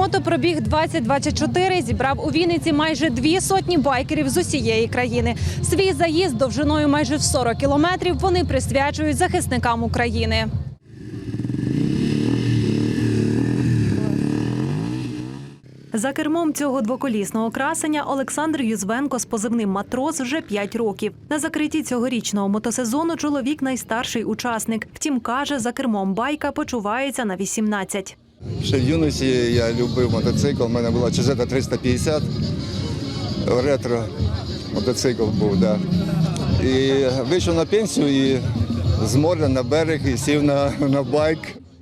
Мотопробіг 2024 зібрав у Вінниці майже дві сотні байкерів з усієї країни. Свій заїзд довжиною майже в 40 кілометрів вони присвячують захисникам України. За кермом цього двоколісного красення Олександр Юзвенко з позивним матрос вже 5 років. На закритті цьогорічного мотосезону чоловік найстарший учасник. Втім, каже, за кермом байка почувається на 18. Ще в юності я любив мотоцикл. У мене була Чезета 350. Ретро мотоцикл був, да. І вийшов на пенсію і з моря на берег і сів на, на байк.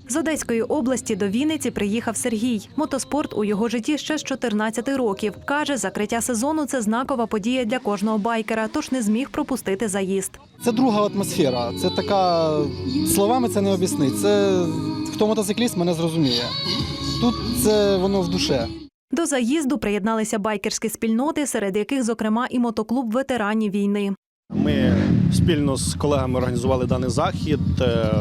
З Одеської області до Вінниці приїхав Сергій. Мотоспорт у його житті ще з 14 років. Каже, закриття сезону це знакова подія для кожного байкера, тож не зміг пропустити заїзд. Це друга атмосфера. Це така словами це не об'яснить. Це хто мотоцикліст мене зрозуміє. Тут це воно в душе. До заїзду приєдналися байкерські спільноти, серед яких, зокрема, і мотоклуб ветеранів війни. Ми спільно з колегами організували даний захід, е,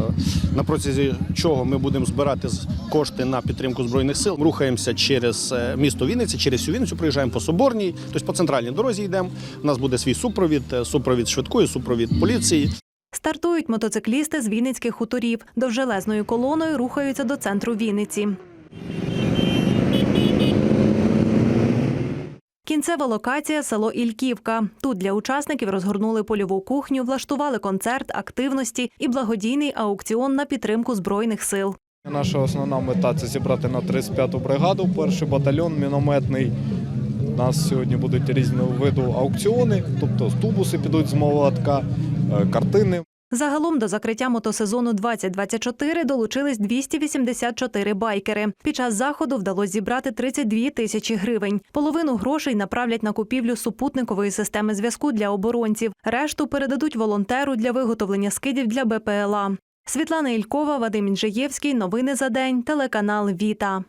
на протязі чого ми будемо збирати з- кошти на підтримку збройних сил. Рухаємося через е, місто Вінниці, через всю Вінницю, приїжджаємо по Соборній, тобто по центральній дорозі йдемо. У нас буде свій супровід, е, супровід швидкої, супровід поліції. Стартують мотоциклісти з Вінницьких хуторів. Довжелезною колоною рухаються до центру Вінниці. Кінцева локація село Ільківка. Тут для учасників розгорнули польову кухню, влаштували концерт, активності і благодійний аукціон на підтримку збройних сил. Наша основна мета це зібрати на 35-ту бригаду, перший батальйон мінометний. Нас сьогодні будуть різного виду аукціони, тобто тубуси підуть з молотка, е, картини. Загалом до закриття мотосезону 2024 долучились 284 байкери. Під час заходу вдалося зібрати 32 тисячі гривень. Половину грошей направлять на купівлю супутникової системи зв'язку для оборонців. Решту передадуть волонтеру для виготовлення скидів для БПЛА. Світлана Ількова, Вадим Інжиєвський. Новини за день. Телеканал Віта.